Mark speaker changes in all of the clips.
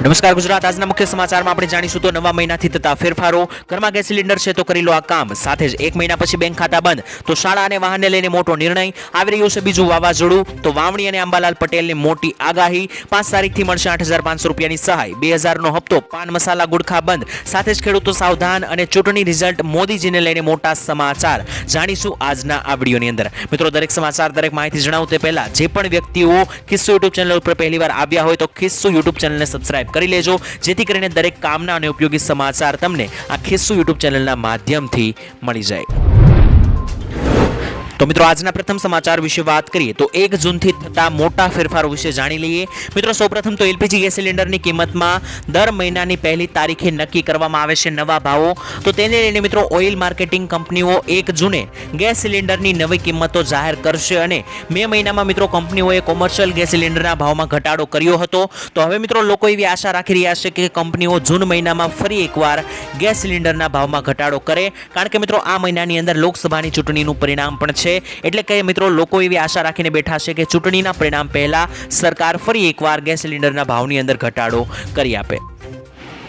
Speaker 1: નમસ્કાર ગુજરાત. આજના મુખ્ય સમાચારમાં આપણે જાણીશું તો નવા મહિનાથી થતા ફેરફારો. ઘરમાં ગેસ સિલિન્ડર છે તો કરી લો આ કામ. સાથે જ એક મહિના પછી બેંક ખાતા બંધ. તો શાળા અને વાહનને લઈને મોટો નિર્ણય. આવી રહ્યું છે બીજું વાવાઝોડું. તો વાવણી અને અંબાલાલ પટેલની મોટી આગાહી. પાંચ તારીખથી મળશે આઠ હજાર પાંચસો રૂપિયાની સહાય. બે હજારનો હપ્તો, પાન મસાલા ગુટખા બંધ. સાથે જ ખેડૂતો સાવધાન અને ચૂંટણી રિઝલ્ટ મોદીજીને લઈને મોટા સમાચાર. જાણીશું આજના આ વિડીયોની અંદર. મિત્રો, દરેક સમાચાર, દરેક માહિતી જણાવું તે પહેલાં, જે પણ વ્યક્તિઓ ખિસ્સુ યુટ્યુબ ચેનલ ઉપર પહેલીવાર આવ્યા હોય તો ખિસ્સુ યુટ્યુબ ચેનલને સબસ્ક્રાઇબ કરી લેજો. જેથી કરીને દરેક કામના અને ઉપયોગી સમાચાર તમને આ ખિસ્સુ યુટ્યુબ ચેનલના માધ્યમથી મળી જાય. તો મિત્રો, આજના પ્રથમ સમાચાર વિશે વાત કરીએ તો એક જૂનથી થતા મોટા ફેરફારો વિશે જાણી લઈએ. મિત્રો, સૌપ્રથમ તો એલપીજી ગેસ સિલિન્ડરની કિંમતમાં દર મહિનાની પહેલી તારીખે નક્કી કરવામાં આવે છે નવા ભાવો. તો તેને લઈને મિત્રો, ઓઇલ માર્કેટિંગ કંપનીઓ એક જૂને ગેસ સિલિન્ડરની નવી કિંમતો જાહેર કરશે અને મે મહિનામાં મિત્રો, કંપનીઓએ કોમર્શિયલ ગેસ સિલિન્ડરના ભાવમાં ઘટાડો કર્યો હતો. તો હવે મિત્રો, લોકો એવી આશા રાખી રહ્યા છે કે કંપનીઓ જૂન મહિનામાં ફરી એકવાર ગેસ સિલિન્ડરના ભાવમાં ઘટાડો કરે. કારણ કે મિત્રો, આ મહિનાની અંદર લોકસભાની ચૂંટણીનું પરિણામ પણ છે. એટલે કે મિત્રો, લોકો એવી આશા રાખીને બેઠા છે કે ચૂંટણીના પરિણામ પહેલા સરકાર ફરી એકવાર ગેસ સિલિન્ડરના ભાવની અંદર ઘટાડો કરી આપે.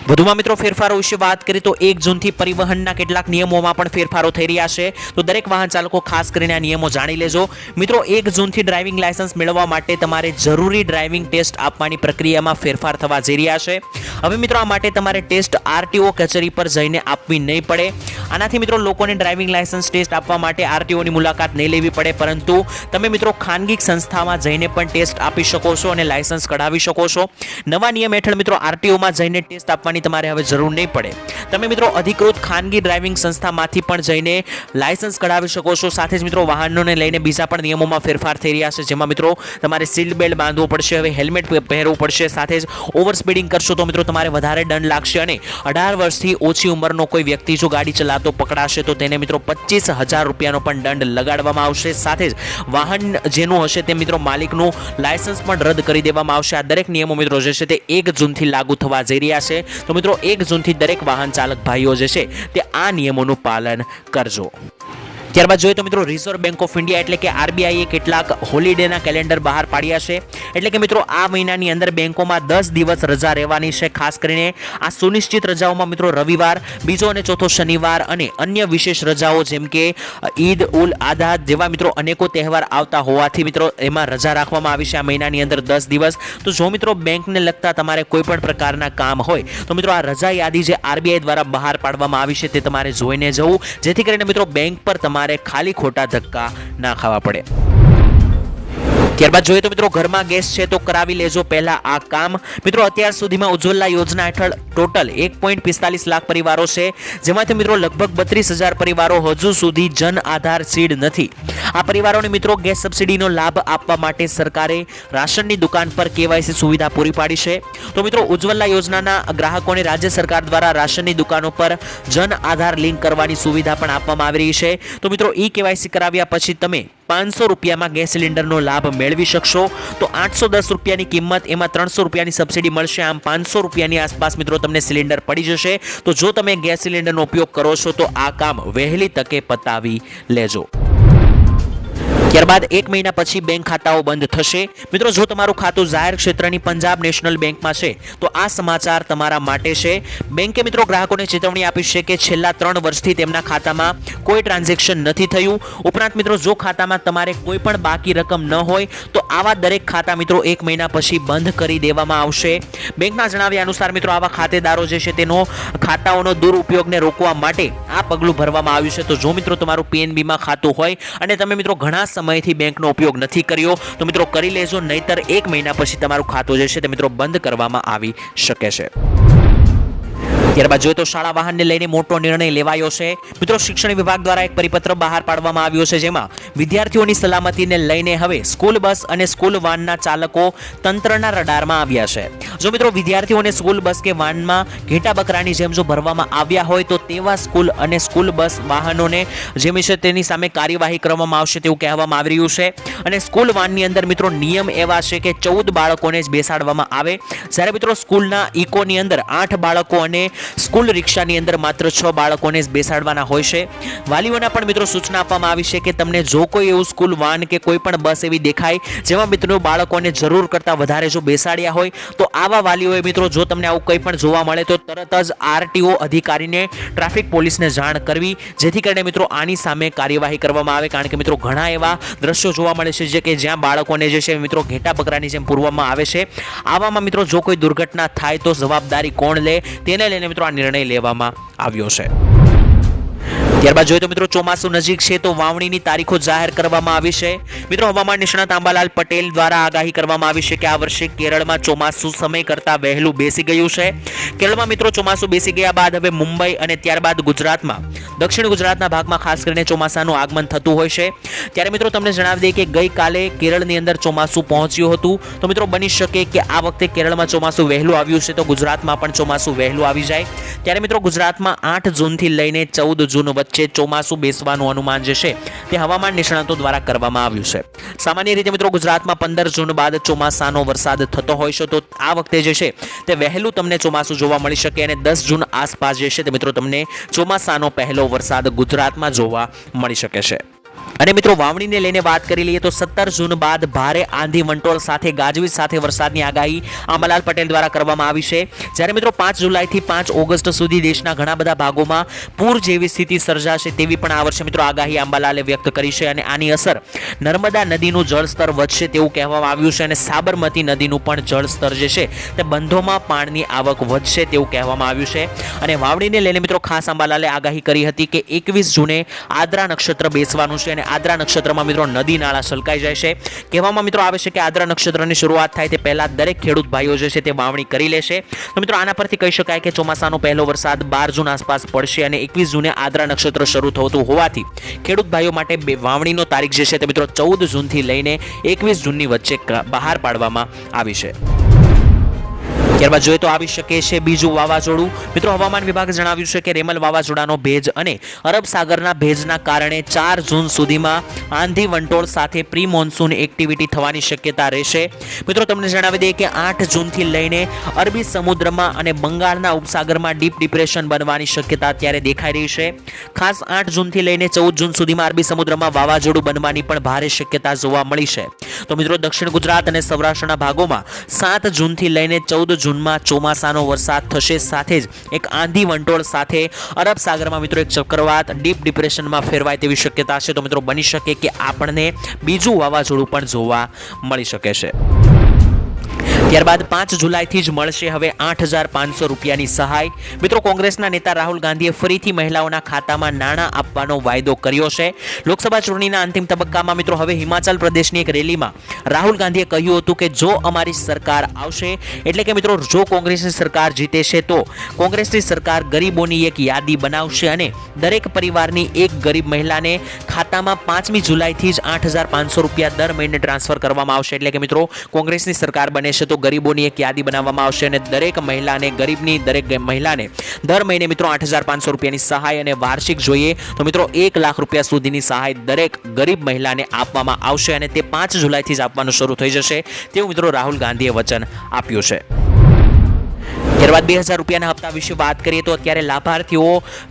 Speaker 1: વધુમાં મિત્રો ફેરફારો વિશે વાત કરીએ તો એક જૂનથી પરિવહનના કેટલાક નિયમોમાં પણ ફેરફારો થઈ રહ્યા છે. તો દરેક વાહન ચાલકો ખાસ કરીને આ નિયમો જાણી લેજો. મિત્રો, એક જૂનથી ડ્રાઇવિંગ લાયસન્સ મેળવવા માટે તમારે જરૂરી ડ્રાઇવિંગ ટેસ્ટ આપવાની પ્રક્રિયામાં ફેરફાર થવા જઈ રહ્યા છે. હવે મિત્રો, આ માટે તમારે ટેસ્ટ આરટીઓ કચેરી પર જઈને આપવી નહીં પડે. આનાથી મિત્રો, લોકોને ડ્રાઇવિંગ લાયસન્સ ટેસ્ટ આપવા માટે આરટીઓની મુલાકાત નહીં લેવી પડે. પરંતુ તમે મિત્રો, ખાનગી સંસ્થામાં જઈને પણ ટેસ્ટ આપી શકો છો અને લાયસન્સ કઢાવી શકો છો. નવા નિયમ હેઠળ મિત્રો, આરટીઓમાં જઈને ટેસ્ટ આપવાની તમારે હવે જરૂર નહીં પડે. તમે મિત્રો અધિકૃત ખાનગી ડ્રાઇવિંગ સંસ્થામાંથી પણ જઈને લાયસન્સ કઢાવી શકો છો. સાથે જ મિત્રો વાહનોને લઈને બીજા પણ નિયમોમાં ફેરફાર થઈ રહ્યા છે, જેમાં મિત્રો તમારે સીટ બેલ્ટ બાંધવું પડશે, હવે હેલ્મેટ પહેરવું પડશે. સાથે જ ઓવર સ્પીડિંગ કરશો તો મિત્રો તમારે વધારે દંડ લાગશે અને અઢાર વર્ષથી ઓછી ઉંમરનો કોઈ વ્યક્તિ જો ગાડી ચલાવતો પકડાશે તો તેને મિત્રો પચીસ હજાર રૂપિયાનો પણ દંડ લગાડવામાં આવશે. સાથે જ વાહન જેનું હશે તે મિત્રો માલિકનું લાયસન્સ પણ રદ કરી દેવામાં આવશે. આ દરેક નિયમો મિત્રો જે છે તે એક જૂનથી લાગુ થવા જઈ રહ્યા છે. તો મિત્રો એક જૂનથી દરેક વાહન ચાલક ભાઈઓ જે છે તે આ નિયમોનું પાલન કરજો. ત્યારબાદ જોઈએ તો મિત્રો રિઝર્વ બેંક ઓફ ઇન્ડિયા એટલે કે આરબીઆઈએ કેટલાક હોલિડેના કેલેન્ડર બહાર પાડ્યા છે. એટલે કે મિત્રો આ મહિનાની અંદર બેંકોમાં દસ દિવસ રજા રહેવાની છે, ખાસ કરીને આ સુનિશ્ચિત રજાઓમાં મિત્રો રવિવાર, બીજો અને ચોથો શનિવાર અને અન્ય વિશેષ રજાઓ જેમ કે ઈદ, ઉલ આધા જેવા મિત્રો અનેકો તહેવાર આવતા હોવાથી મિત્રો એમાં રજા રાખવામાં આવી છે આ મહિનાની અંદર દસ દિવસ. તો જો મિત્રો બેંકને લગતા તમારે કોઈ પણ પ્રકારના કામ હોય, તો મિત્રો આ રજા યાદી જે આરબીઆઈ દ્વારા બહાર પાડવામાં આવી છે તે તમારે જોઈને જવું. જેથી કરીને મિત્રો બેંક પર તમારે ખાલી ખોટા ધક્કા ના ખાવા પડે. ત્યારબાદ જોઈએ તો મિત્રો ઘરમાં ગેસ છે તો કરાવી લેજો પહેલા આ કામ. મિત્રો અત્યાર સુધીમાં ઉજ્જવલા યોજના હેઠળ ટોટલ એક પોઈન્ટ પિસ્તાલીસ લાખ પરિવારો છે, જેમાંથી મિત્રો લગભગ બત્રીસ હજાર પરિવારો હજુ સુધી જન આધાર સીડ નથી. આ પરિવારોને મિત્રો ગેસ સબસિડીનો લાભ આપવા માટે સરકારે રાશનની દુકાન પર કેવાયસી સુવિધા પૂરી પાડી છે. તો મિત્રો ઉજ્જવલા યોજનાના ગ્રાહકોને રાજ્ય સરકાર દ્વારા રાશનની દુકાનો પર જન આધાર લિંક કરવાની સુવિધા પણ આપવામાં આવી રહી છે. તો મિત્રો ઈ કેવાયસી કરાવ્યા પછી તમે પાંચસો રૂપિયામાં ગેસ સિલિન્ડરનો લાભ મેળવી શકશો. તો આઠસો દસ રૂપિયાની કિંમત, એમાં ત્રણસો રૂપિયાની સબસિડી મળશે. આમ પાંચસો રૂપિયાની આસપાસ મિત્રો તમને સિલિન્ડર પડી જશે. તો જો તમે ગેસ સિલિન્ડરનો ઉપયોગ કરો છો, તો આ કામ વહેલી તકે પતાવી લેજો. ત્યારબાદ એક મહિના પછી બેંક ખાતાઓ બંધ થશે. મિત્રો, જો તમારું ખાતું જાહેર ક્ષેત્રની પંજાબ નેશનલ બેંકમાં છે, તો આ સમાચાર તમારા માટે છે. બેંકે મિત્રો ગ્રાહકોને ચેતવણી આપી છે કે છેલ્લા ત્રણ વર્ષથી તેમના ખાતામાં કોઈ ટ્રાન્ઝેક્શન નથી થયું. ઉપરાંત મિત્રો, જો ખાતામાં તમારે કોઈ પણ બાકી રકમ ન હોય, તો આવા દરેક ખાતા મિત્રો એક મહિના પછી બંધ કરી દેવામાં આવશે. બેંકના જણાવ્યા અનુસાર મિત્રો, આવા ખાતેદારો જે છે તેનો ખાતાઓનો દુરુપયોગને રોકવા માટે આ પગલું ભરવામાં આવ્યું છે. તો જો મિત્રો, તમારું પીએનબીમાં ખાતું હોય અને તમે મિત્રો ઘણા સમયથી બેંકનો ઉપયોગ નથી કર્યો. તો મિત્રો કરી લેજો, નહીતર એક મહિના પછી તમારું ખાતું જે છે તે મિત્રો બંધ કરવામાં આવી શકે છે. ત્યારબાદ જોઈએ તો શાળા વાહનને લઈને મોટો નિર્ણય લેવાયો છે. મિત્રો, શિક્ષણ વિભાગ દ્વારા એક પરિપત્ર બહાર પાડવામાં આવ્યો છે જેમાં વિદ્યાર્થીઓની સલામતીને લઈને હવે સ્કૂલ બસ અને સ્કૂલ વાનના ચાલકો તંત્રના રડારમાં આવ્યા છે. જો મિત્રો, વિદ્યાર્થીઓને સ્કૂલ બસ કે વાનમાં ઘેટા બકરાની જેમ જો ભરવામાં આવ્યા હોય તો તેવા સ્કૂલ અને સ્કૂલ બસ વાહનોને જેમ છે તેની સામે કાર્યવાહી કરવામાં આવશે તેવું કહેવામાં આવી રહ્યું છે. અને સ્કૂલ વાનની અંદર મિત્રો, નિયમ એવા છે કે ચૌદ બાળકોને જ બેસાડવામાં આવે. જ્યારે મિત્રો, સ્કૂલના ઇકોની અંદર આઠ બાળકો અને સ્કૂલ રિક્ષાની અંદર માત્ર છ બાળકોને જ બેસાડવાના હોય છે. વાલીઓના પણ મિત્રો સૂચના આપવામાં આવી છે કે તમને જો કોઈ એવું સ્કૂલ વાન કે કોઈ પણ બસ એવી દેખાય, જેમાં મિત્રો બાળકોને જરૂર કરતાં વધારે જો બેસાડ્યા હોય, તો આવા વાલીઓએ મિત્રો જો તમને આવું કંઈ પણ જોવા મળે, તો તરત જ આરટીઓ અધિકારીને, ટ્રાફિક પોલીસને જાણ કરવી, જેથી કરીને મિત્રો આની સામે કાર્યવાહી કરવામાં આવે. કારણ કે મિત્રો ઘણા એવા દ્રશ્યો જોવા મળે છે, જે કે જ્યાં બાળકોને જે છે મિત્રો ઘેટા બકરાની જેમ પૂરવામાં આવે છે. આવામાં મિત્રો જો કોઈ દુર્ઘટના થાય તો જવાબદારી કોણ લે? તેને લઈને મિત્રો આ નિર્ણય લેવામાં આવ્યો છે. ત્યારબાદ જોઈએ તો મિત્રો ચોમાસું નજીક છે તો વાવણીની તારીખો જાહેર કરવામાં આવી છે. મિત્રો હવામાન નિષ્ણાત આંબાલાલ પટેલ દ્વારા આગાહી કરવામાં આવી છે કે આ વર્ષે કેરળમાં ચોમાસું સમય કરતાં વહેલું બેસી ગયું છે. કેરળમાં મિત્રો ચોમાસું બેસી ગયા બાદ હવે મુંબઈ અને ત્યારબાદ ગુજરાતમાં, દક્ષિણ ગુજરાતના ભાગમાં ખાસ કરીને ચોમાસાનું આગમન થતું હોય છે. ત્યારે મિત્રો તમને જણાવી દઈએ કે ગઈકાલે કેરળની અંદર ચોમાસું પહોંચ્યું હતું. તો મિત્રો બની શકે કે આ વખતે કેરળમાં ચોમાસું વહેલું આવ્યું છે તો ગુજરાતમાં પણ ચોમાસું વહેલું આવી જાય. ત્યારે મિત્રો ગુજરાતમાં આઠ જૂનથી લઈને ચૌદ જૂન વચ્ચે ચોમાસું બેસવાનું અનુમાન જે છે તે હવામાન નિષ્ણાતો દ્વારા કરવામાં આવ્યું છે. સામાન્ય રીતે મિત્રો ગુજરાતમાં પંદર જૂન બાદ ચોમાસાનો વરસાદ થતો હોય છે તો આ વખતે જે છે તે વહેલું તમને ચોમાસું જોવા મળી શકે અને દસ જૂન આસપાસ જે છે તે મિત્રો તમને ચોમાસાનો પહેલો વરસાદ ગુજરાતમાં જોવા મળી શકે છે. અને મિત્રો, વાવણીને લઈને વાત કરી લઈએ તો સત્તર જૂન બાદ ભારે આંધી વંટોળ સાથે, ગાજવીજ સાથે વરસાદની આગાહી આંબાલાલ પટેલ દ્વારા કરવામાં આવી છે. જ્યારે મિત્રો, પાંચ જુલાઈથી પાંચ ઓગસ્ટ સુધી દેશના ઘણા બધા ભાગોમાં પૂર જેવી સ્થિતિ સર્જાશે તેવી પણ આ વર્ષે મિત્રો આગાહી આંબાલાલે વ્યક્ત કરી છે અને આની અસર નર્મદા નદીનું જળસ્તર વધશે તેવું કહેવામાં આવ્યું છે અને સાબરમતી નદીનું પણ જળસ્તર જે છે તે બંધોમાં પાણીની આવક વધશે તેવું કહેવામાં આવ્યું છે. અને વાવણીને લઈને મિત્રો, ખાસ આંબાલાલે આગાહી કરી હતી કે એકવીસ જૂને આદ્રા નક્ષત્ર બેસવાનું છે અને આદ્રા નક્ષત્રમાં મિત્રો નદી નાળા સલકાઈ જાય છે. કહેવામાં મિત્રો આવે છે કે આદ્રા નક્ષત્રની શરૂઆત થાય તે પહેલા દરેક ખેડૂત ભાઈઓ જે છે તે વાવણી કરી લેશે તો મિત્રો આના પરથી કહી શકાય કે ચોમાસાનો પહેલો વરસાદ બાર જૂન આસપાસ પડશે અને એકવીસ જૂને આદ્રા નક્ષત્ર શરૂ થતું હોવાથી ખેડૂત ભાઈઓ માટે વાવણીનો તારીખ જે છે તે મિત્રો ચૌદ જૂનથી લઈને એકવીસ જૂનની વચ્ચે બહાર પાડવામાં આવી છે. ત્યારબાદ જોઈએ તો આવી શકે છે બીજું વાવાઝોડું. મિત્રો, હવામાન વિભાગે જણાવ્યું છે કે રેમલ વાવાઝોડાનો ભેજ અને અરબ સાગરના ભેજના કારણે ચાર જૂન સુધીમાં આંધી વંટોળ સાથે પ્રી મોન્સૂન એક્ટિવિટી થવાની શક્યતા રહેશે. મિત્રો, તમને જણાવી દઈએ કે આઠ જૂનથી લઈને અરબી સમુદ્રમાં અને બંગાળના ઉપસાગરમાં ડીપ ડિપ્રેશન બનવાની શક્યતા અત્યારે દેખાઈ રહી છે. ખાસ આઠ જૂનથી લઈને ચૌદ જૂન સુધીમાં અરબી સમુદ્રમાં વાવાઝોડું બનવાની પણ ભારે શક્યતા જોવા મળી છે. તો મિત્રો, દક્ષિણ ગુજરાત અને સૌરાષ્ટ્રના ભાગોમાં સાત જૂનથી લઈને ચૌદ જૂનમાં ચોમાસાનો વરસાદ થશે. સાથે જ એક આંધી વંટોળ સાથે અરબ સાગરમાં મિત્રો એક ચક્રવાત ડીપ ડિપ્રેશનમાં ફેરવાય તેવી શક્યતા છે. તો મિત્રો બની શકે કે આપણને બીજું વાવાઝોડું પણ જોવા મળી શકે છે. ત્યારબાદ પાંચ જુલાઈથી જ મળશે હવે આઠ હજાર પાંચસો રૂપિયાની સહાય. મિત્રો, કોંગ્રેસના નેતા રાહુલ ગાંધીએ ફરીથી મહિલાઓના ખાતામાં નાણાં આપવાનો વાયદો કર્યો છે. લોકસભા ચૂંટણીના અંતિમ તબક્કામાં મિત્રો, હવે હિમાચલ પ્રદેશની એક રેલીમાં રાહુલ ગાંધીએ કહ્યું હતું કે જો અમારી સરકાર આવશે, એટલે કે મિત્રો, જો કોંગ્રેસની સરકાર જીતે છે તો કોંગ્રેસની સરકાર ગરીબોની એક યાદી બનાવશે અને દરેક પરિવારની એક ગરીબ મહિલાને ખાતામાં પાંચમી જુલાઈથી જ આઠ હજાર પાંચસો રૂપિયા દર મહિને ટ્રાન્સફર કરવામાં આવશે. એટલે કે મિત્રો, કોંગ્રેસની સરકાર બને છે તો ગરીબોની એક યાદી બનાવવામાં આવશે અને દરેક મહિલાને, ગરીબની દરેક મહિલાને દર મહિને મિત્રો આઠ હજાર પાંચસો રૂપિયાની સહાય અને વાર્ષિક જોઈએ. તો મિત્રો, એક લાખ રૂપિયા સુધીની સહાય દરેક ગરીબ મહિલાને આપવામાં આવશે અને તે પાંચ જુલાઈથી જ આપવાનું શરૂ થઈ જશે. તેવું મિત્રો રાહુલ ગાંધીએ વચન આપ્યું છે. ત્યારબાદ બે હજાર રૂપિયાના હપ્તા વિશે વાત કરીએ તો અત્યારે લાભાર્થીઓ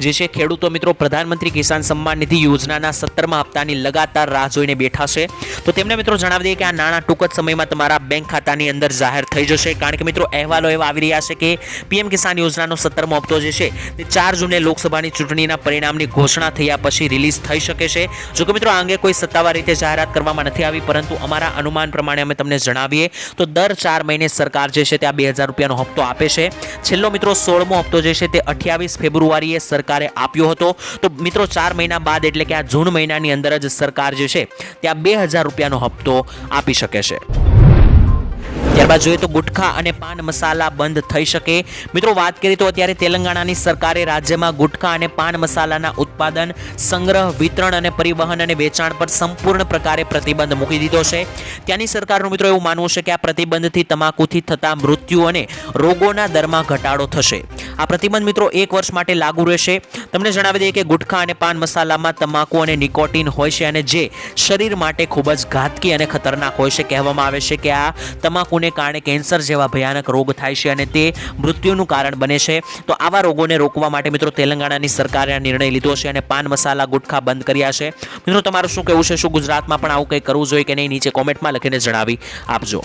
Speaker 1: જે છે ખેડૂતો મિત્રો, પ્રધાનમંત્રી કિસાન સન્માન નિધિ યોજનાના સત્તરમા હપ્તાની લગાતાર રાહ જોઈને બેઠા છે. તો તેમને મિત્રો જણાવી દઈએ કે આ નાણાં ટૂંક જ સમયમાં તમારા બેંક ખાતાની અંદર જાહેર થઈ જશે. કારણ કે મિત્રો અહેવાલો એવા આવી રહ્યા છે કે પીએમ કિસાન યોજનાનો સત્તરમો હપ્તો જે છે તે ચાર જૂને લોકસભાની ચૂંટણીના પરિણામની ઘોષણા થયા પછી રિલીઝ થઈ શકે છે. જો કે મિત્રો આ અંગે કોઈ સત્તાવાર રીતે જાહેરાત કરવામાં નથી આવી, પરંતુ અમારા અનુમાન પ્રમાણે અમે તમને જણાવીએ તો દર ચાર મહિને સરકાર જે છે તે આ બે હજાર રૂપિયાનો હપ્તો આપે છે. છેલ્લો મિત્રો સોળમો હપ્તો જે છે તે અઠ્યાવીસ ફેબ્રુઆરીએ સરકારે આપ્યો હતો. તો મિત્રો ચાર મહિના બાદ એટલે કે આ જૂન મહિનાની અંદર જ સરકાર જે છે, ત્યાં બે હજાર રૂપિયાનો હપ્તો આપી શકે છે. ત્યારબાદ જોઈએ તો ગુટખા અને પાન મસાલા બંધ થઈ શકે. મિત્રો, વાત કરીએ તો અત્યારે તેલંગાણાની સરકારે રાજ્યમાં ગુટખા અને પાન મસાલાના ઉત્પાદન, સંગ્રહ, વિતરણ અને પરિવહન અને વેચાણ પર સંપૂર્ણ પ્રકારે પ્રતિબંધ મૂકી દીધો છે. ત્યાંની સરકારનું મિત્રો એવું માનવું છે કે આ પ્રતિબંધથી તમાકુથી થતા મૃત્યુ અને રોગોના દરમાં ઘટાડો થશે. આ પ્રતિબંધ મિત્રો એક વર્ષ માટે લાગુ રહેશે. તમને જણાવી દઈએ કે ગુટખા અને પાન મસાલામાં તમાકુ અને નિકોટિન હોય છે અને જે શરીર માટે ખૂબ જ ઘાતકી અને ખતરનાક હોય છે. કહેવામાં આવે છે કે આ તમાકુને કારણે કેન્સર જેવા ભયાનક રોગ થાય છે અને તે મૃત્યુનું કારણ બને છે. તો આવા રોગોને રોકવા માટે મિત્રો તેલંગાણાની સરકારે આ નિર્ણય લીધો છે અને પાન મસાલા ગુટખા બંધ કર્યા છે. મિત્રો, તમારું શું કહેવું છે? શું ગુજરાતમાં પણ આવું કંઈ કરવું જોઈએ કે નહીં? નીચે કોમેન્ટમાં લખીને જણાવી આપજો.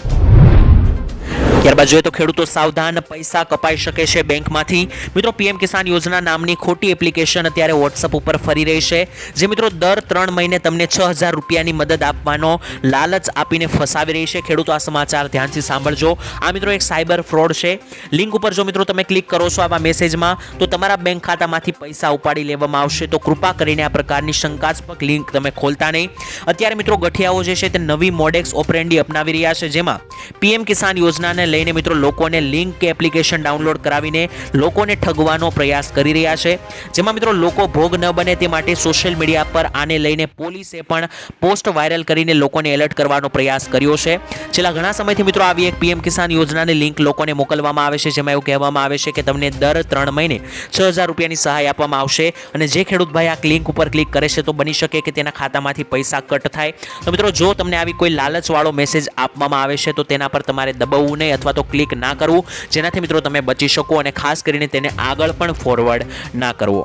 Speaker 1: ત્યારબાદ જોઈએ તો ખેડૂતો સાવધાન પૈસા કપાઈ શકે છે બેંકમાંથી. મિત્રો, પીએમ કિસાન યોજના નામની ખોટી એપ્લિકેશન અત્યારે વોટ્સઅપ ઉપર ફરી રહી છે. જે મિત્રો, દર ત્રણ મહિને તમને છ હજાર રૂપિયાની મદદ આપવાનો લાલચ આપીને ફસાવી રહી છે. ખેડૂતો, આ સમાચાર ધ્યાનથી સાંભળજો. આ મિત્રો એક સાયબર ફ્રોડ છે. લિંક ઉપર જો મિત્રો તમે ક્લિક કરો છો આવા મેસેજમાં, તો તમારા બેંક ખાતામાંથી પૈસા ઉપાડી લેવામાં આવશે. તો કૃપા કરીને આ પ્રકારની શંકાસ્પદ લિંક તમે ખોલતા નહીં. અત્યારે મિત્રો, ગઠિયાઓ જે છે તે નવી મોડેક્સ ઓપરેન્ડી અપનાવી રહ્યા છે. જેમાં પીએમ કિસાન યોજનાને લઈને મિત્રો લોકોને લિંક કે એપ્લિકેશન ડાઉનલોડ કરાવીને લોકોને ઠગવાનો પ્રયાસ કરી રહ્યા છે. જેમાં મિત્રો લોકો ભોગ ન બને તે માટે સોશિયલ મીડિયા પર આને લઈને પોલીસે પણ પોસ્ટ વાયરલ કરીને લોકોને એલર્ટ કરવાનો પ્રયાસ કર્યો છે. છેલ્લા ઘણા સમયથી મિત્રો આવી એક પીએમ કિસાન યોજનાની લિંક લોકોને મોકલવામાં આવે છે, જેમાં એવું કહેવામાં આવે છે કે તમને દર ત્રણ મહિને છ હજાર રૂપિયાની સહાય આપવામાં આવશે અને જે ખેડૂત ભાઈ આ લિંક ઉપર ક્લિક કરે છે તો બની શકે કે તેના ખાતામાંથી પૈસા કટ થાય. તો મિત્રો જો તમને આવી કોઈ લાલચવાળો મેસેજ આપવામાં આવે છે તો તેના પર તમારે દબાવવું નહીં અથવા તો ક્લિક ના કરવું. જેનાથી મિત્રો તમે બચી શકો અને ખાસ કરીને તેને આગળ પણ ફોરવર્ડ ના કરવો.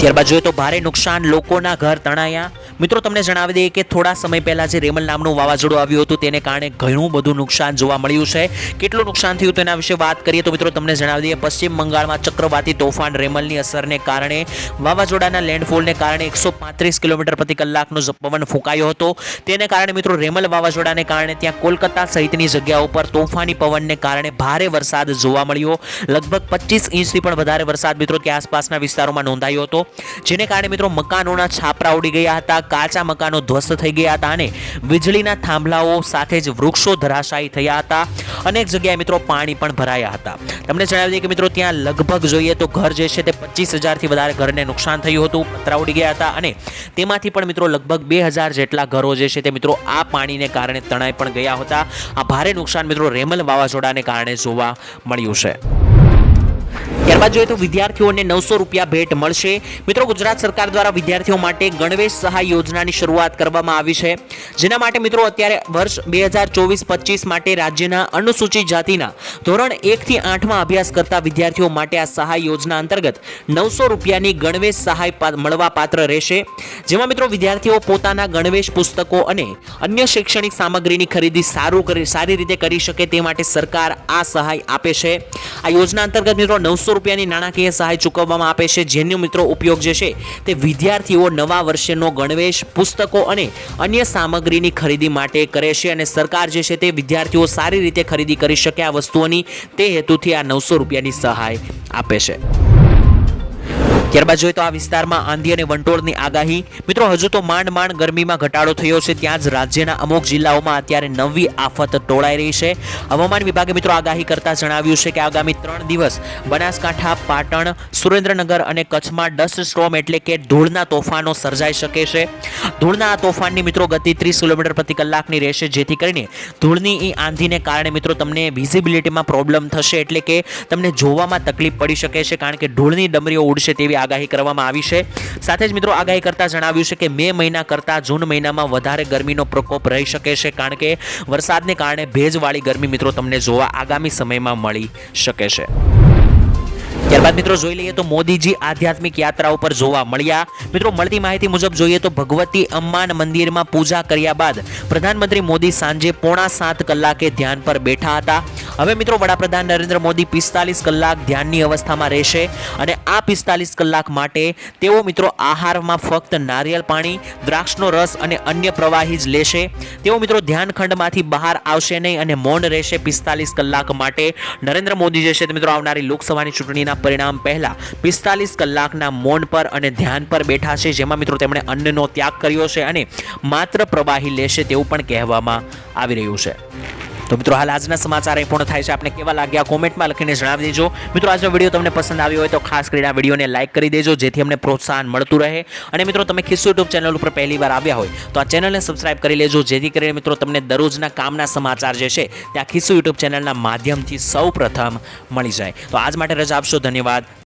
Speaker 1: ત્યારબાદ જોઈએ તો ભારે નુકસાન લોકોના ઘર તણાયા. મિત્રો, તમને જણાવી દઈએ કે થોડા સમય પહેલાં જે રેમલ નામનું વાવાઝોડું આવ્યું હતું, તેને કારણે ઘણું બધું નુકસાન જોવા મળ્યું છે. કેટલું નુકસાન થયું તેના વિશે વાત કરીએ તો મિત્રો, તમને જણાવી દઈએ, પશ્ચિમ બંગાળમાં ચક્રવાતી તોફાન રેમલની અસરને કારણે વાવાઝોડાના લેન્ડફોલને કારણે એકસો પાંત્રીસ કિલોમીટર પ્રતિ કલાકનો પવન ફૂંકાયો હતો. તેને કારણે મિત્રો, રેમલ વાવાઝોડાને કારણે ત્યાં કોલકાતા સહિતની જગ્યાઓ પર તોફાની પવનને કારણે ભારે વરસાદ જોવા મળ્યો. લગભગ પચીસ ઇંચથી પણ વધારે વરસાદ મિત્રો કે આસપાસના વિસ્તારોમાં નોંધાયો હતો. જેને કારણે મિત્રો, મકાનોના છાપરા ઉડી ગયા હતા. કાચા મકાનો ધ્વસ્ત થઈ ગયા હતા અને વીજળીના થાંભલાઓ સાથે જ વૃક્ષો ધરાશાયી થયા હતા અનેક જગ્યાએ મિત્રો પાણી પણ ભરાયા હતા. તમને જણાવી દઈએ કે મિત્રો ત્યાં લગભગ જોઈએ તો ઘર જે છે તે પચીસ હજારથી વધારે ઘરને નુકસાન થયું હતું, પતરા ઉડી ગયા હતા અને તેમાંથી પણ મિત્રો લગભગ બે હજાર જેટલા ઘરો જે છે તે મિત્રો આ પાણીને કારણે તણાઈ પણ ગયા હતા. આ ભારે નુકસાન મિત્રો રેમલ વાવાઝોડાને કારણે જોવા મળ્યું છે. ત્યારબાદ જોઈએ તો વિદ્યાર્થીઓને નવસો રૂપિયા ભેટ મળશે. મિત્રો, ગુજરાત સરકાર દ્વારા વિદ્યાર્થીઓ માટે ગણવેશ સહાય યોજનાની શરૂઆત કરવામાં આવી છે. જેના માટે મિત્રો, અત્યારે વર્ષ બે હજાર ચોવીસ પચીસ માટે રાજ્યના અનુસૂચિત જાતિના ધોરણ એકથી આઠમાં અભ્યાસ કરતા વિદ્યાર્થીઓ માટે આ સહાય યોજના અંતર્ગત નવસો રૂપિયાની ગણવેશ સહાય મળવા પાત્ર રહેશે. જેમાં મિત્રો, વિદ્યાર્થીઓ પોતાના ગણવેશ પુસ્તકો અને અન્ય શૈક્ષણિક સામગ્રીની ખરીદી સારું કરી, સારી રીતે કરી શકે તે માટે સરકાર આ સહાય આપે છે. આ યોજના અંતર્ગત મિત્રો, નવસો રૂપિયાની નાણાકીય સહાય ચૂકવવામાં આપે છે. જેનો મિત્રો ઉપયોગ જે છે તે વિદ્યાર્થીઓ નવા વર્ષેનો ગણવેશ, પુસ્તકો અને અન્ય સામગ્રીની ખરીદી માટે કરે છે અને સરકાર જે છે તે વિદ્યાર્થીઓ સારી રીતે ખરીદી કરી શકે આ વસ્તુઓની. તે હેતુથી આ નવસો રૂપિયાની સહાય આપે છે. ત્યારબાદ જોઈએ તો આ વિસ્તારમાં આંધી અને વંટોળની આગાહી. મિત્રો, હજુ તો માંડ માંડ ગરમીમાં ઘટાડો થયો છે, ત્યાં જ રાજ્યના અમુક જિલ્લાઓમાં અત્યારે નવી આફત ટોળાઈ રહી છે. હવામાન વિભાગે મિત્રો આગાહી કરતા જણાવ્યું છે કે આગામી ત્રણ દિવસ બનાસકાંઠા, પાટણ, સુરેન્દ્રનગર અને કચ્છમાં ડસ્ટ સ્ટોમ એટલે કે ધૂળના તોફાનો સર્જાઈ શકે છે. ધૂળના આ તોફાનની મિત્રો ગતિ ત્રીસ કિલોમીટર પ્રતિ કલાકની રહેશે, જેથી કરીને ધૂળની એ આંધીને કારણે મિત્રો તમને વિઝિબિલિટીમાં પ્રોબ્લેમ થશે, એટલે કે તમને જોવામાં તકલીફ પડી શકે છે, કારણ કે ધૂળની ડમરીઓ ઉડશે તેવી આગાહી કરવામાં આવી છે. સાથે જ મિત્રો આગાહી કરતા જણાવ્યું છે કે મે મહિના કરતાં જૂન મહિનામાં વધારે ગરમીનો પ્રકોપ રહી શકે છે કારણ કે વરસાદને કારણે ભેજવાળી ગરમી મિત્રો તમને જોવા આગામી સમયમાં મળી શકે છે. ત્યારબાદ મિત્રો જોઈ લઈએ તો મોદીજી આધ્યાત્મિક યાત્રા ઉપર જોવા મળ્યા. મિત્રો મળતી માહિતી મુજબ જોઈએ તો ભગવતી અમ્માન મંદિરમાં પૂજા કર્યા બાદ પ્રધાનમંત્રી મોદી સાંજે પોણા સાત કલાકે ધ્યાન પર બેઠા હતા. હવે મિત્રો, વડાપ્રધાન નરેન્દ્ર મોદી પિસ્તાલીસ કલાક ધ્યાનની અવસ્થામાં રહેશે અને આ પિસ્તાલીસ કલાક માટે તેઓ મિત્રો આહારમાં ફક્ત નારિયેળ પાણી, દ્રાક્ષનો રસ અને અન્ય પ્રવાહી જ લેશે. તેઓ મિત્રો ધ્યાનખંડમાંથી બહાર આવશે નહીં અને મૌન રહેશે પિસ્તાલીસ કલાક માટે. નરેન્દ્ર મોદી જે છે તે મિત્રો આવનારી લોકસભાની ચૂંટણીના પરિણામ પહેલા પિસ્તાલીસ કલાકના મૌન પર અને ધ્યાન પર બેઠા છે, જેમાં મિત્રો તેમણે અન્નનો ત્યાગ કર્યો છે અને માત્ર પ્રવાહી લેશે તેવું પણ કહેવામાં આવી રહ્યું છે. તો મિત્રો હાલ આજના સમાચાર અહીં પૂર્ણ થાય છે. આપણે કેવા લાગ્યા કોમેન્ટમાં લખીને જણાવી દેજો. મિત્રો, આજનો વીડિયો તમને પસંદ આવ્યો હોય તો ખાસ કરીને આ વિડીયોને લાઇક કરી દેજો, જેથી અમને પ્રોત્સાહન મળતું રહે. અને મિત્રો, તમે ખિસ્સુ યુટ્યુબ ચેનલ ઉપર પહેલી વાર આવ્યા હોય તો આ ચેનલને સબસ્ક્રાઇબ કરી લેજો, જેથી કરીને મિત્રો તમને દરરોજના કામના સમાચાર જે છે ત્યાં ખિસ્સુ યુટ્યુબ ચેનલના માધ્યમથી સૌ મળી જાય. તો આજ માટે રજા આપશો. ધન્યવાદ.